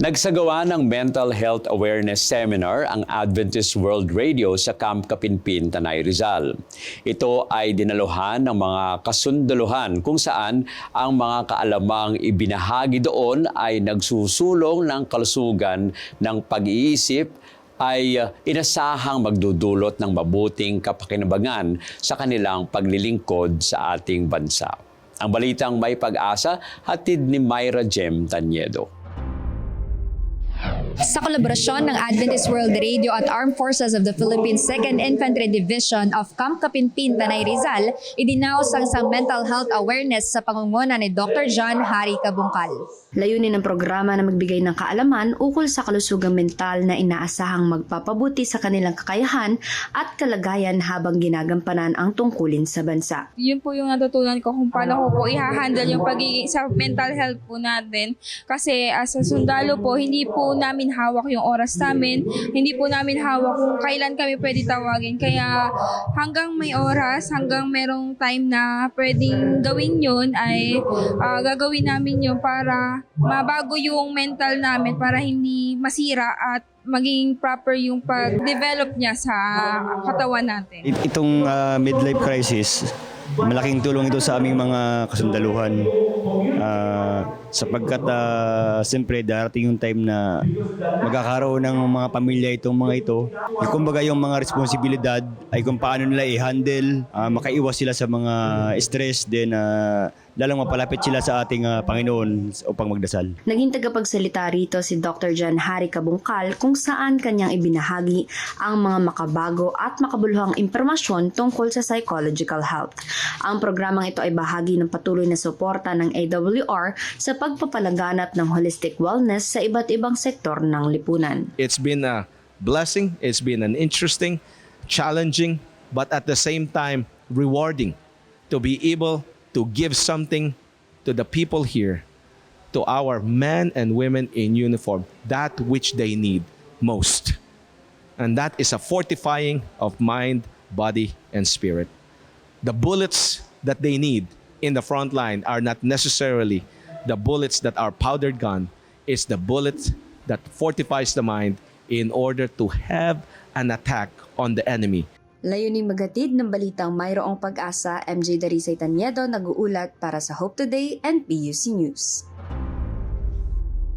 Nagsagawa ng Mental Health Awareness Seminar ang Adventist World Radio sa Camp Kapinpin, Tanay Rizal. Ito ay dinaluhan ng mga kasundalohan kung saan ang mga kaalamang ibinahagi doon ay nagsusulong ng kalusugan ng pag-iisip ay uh, inasahang magdudulot ng mabuting kapakinabangan sa kanilang paglilingkod sa ating bansa. Ang balitang may pag-asa, hatid ni Myra Jem Tanyedo. Sa kolaborasyon ng Adventist World Radio at Armed Forces of the Philippines 2nd Infantry Division of Camp Kapinpin, Tanay Rizal, idinaos ang isang mental health awareness sa pangunguna ni Dr. John Harry Kabungkal. Layunin ng programa na magbigay ng kaalaman ukol sa kalusugang mental na inaasahang magpapabuti sa kanilang kakayahan at kalagayan habang ginagampanan ang tungkulin sa bansa. yun po yung natutunan ko kung paano ko po i-handle yung pagiging sa mental health po natin. Kasi as a sundalo po, hindi po namin hawak yung oras namin. Hindi po namin hawak kung kailan kami pwede tawagin. Kaya hanggang may oras, hanggang merong time na pwedeng gawin yun, ay ah, gagawin namin yun para mabago yung mental namin para hindi masira at maging proper yung pag-develop niya sa katawan natin. It- Itong ah, midlife crisis, malaking tulong ito sa aming mga kasundaluhan. Ah, sapagkat uh, siyempre darating yung time na magkakaroon ng mga pamilya itong mga ito. Eh, Kumbaga yung mga responsibilidad ay kung paano nila i-handle, ah, makaiwas sila sa mga stress, then uh, lalong mapalapit sila sa ating ah, Panginoon upang magdasal. Naging tagapagsalita rito si Dr. John Harry Kabungkal kung saan kanyang ibinahagi ang mga makabago at makabuluhang impormasyon tungkol sa psychological health. Ang programang ito ay bahagi ng patuloy na suporta ng AWR sa pagpapalaganap ng holistic wellness sa iba't ibang sektor ng lipunan. It's been a blessing, it's been an interesting, challenging, but at the same time rewarding to be able to give something to the people here, to our men and women in uniform, that which they need most. And that is a fortifying of mind, body, and spirit. The bullets that they need in the front line are not necessarily the bullets that are powdered gun. It's the bullet that fortifies the mind in order to have an attack on the enemy. Layunin magatid ng balitang mayroong pag-asa, MJ Darisay Tanyedo nag-uulat para sa Hope Today and PUC News.